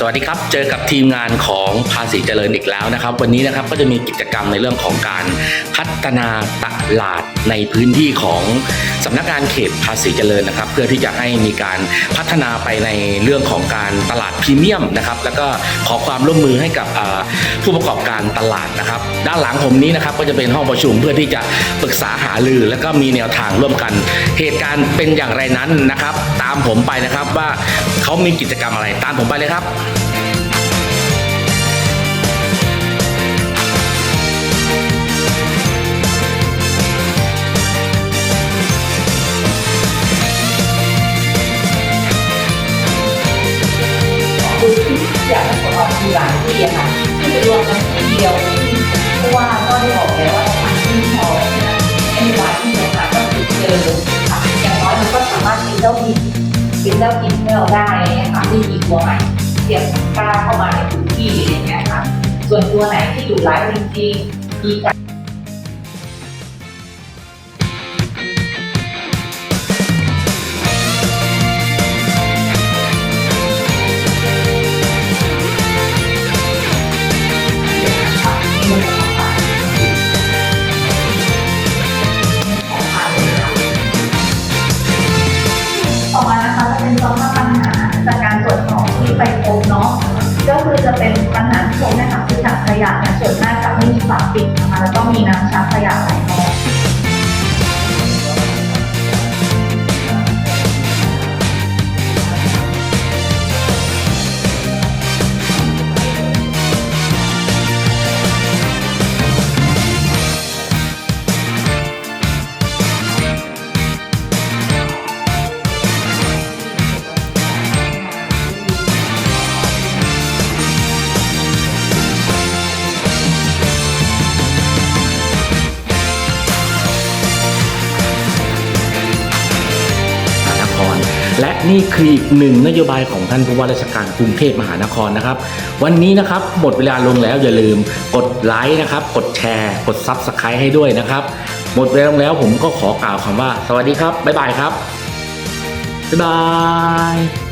สวัสดีครับ เจอกับทีมงานของภาษีเจริญอีกแล้วนะครับ วันนี้นะครับก็จะมีกิจกรรมในเรื่องของการพัฒนาตลาดในพื้นที่ของ สำนักงานเขตภาษีเจริญนะครับ เพื่อที่จะให้มีการพัฒนาไปในเรื่องของการตลาดพรีเมียมนะครับแล้วก็ขอความร่วมมือให้กับผู้ประกอบการตลาดนะครับ ด้านหลังผมนี้นะครับก็จะเป็นห้องประชุมเพื่อที่จะปรึกษาหารือ แล้วก็มีแนวทางร่วมกัน เหตุการณ์เป็นอย่างไรนั้นนะครับ ตามผมไปนะครับว่าเขามีกิจกรรมอะไรตามผมไปเลยครับ อยากให้ผลออกมีหลายที่อะค่ะที่จะรวมกันที่เดียวเพราะว่าก็ได้บอกแล้วว่าสถานที่พอไอ้หลายที่เนี่ยค่ะก็ติดเจอค่ะอย่างน้อยมันก็สามารถเป็นเจ้ากินเป็นเจ้ากินให้เราได้นะไรเงี้ยค่ะที่มีตัวใหม่เสียบกล้าเข้ามาในพื้นที่อะไรเงี้ยค่ะส่วนตัวไหนที่อยู่ร้ายจริงๆมีการ ก็คือจะเป็นปัญหาที่พบนะคะคือถังขยะเนี่ยส่วนมากจะไม่มีฝาปิดนะคะแล้วก็มีน้ำชาขยะ นี่คืออีกหนึ่งนโยบายของท่านผู้ว่าราชการกรุงเทพมหานครนะครับ วันนี้นะครับหมดเวลาลงแล้วอย่าลืมกดไลค์นะครับ กดแชร์ กดซับสไครต์ให้ด้วยนะครับ หมดเวลาลงแล้วผมก็ขอกล่าวคำว่า สวัสดีครับบ๊ายบายครับบ๊ายบาย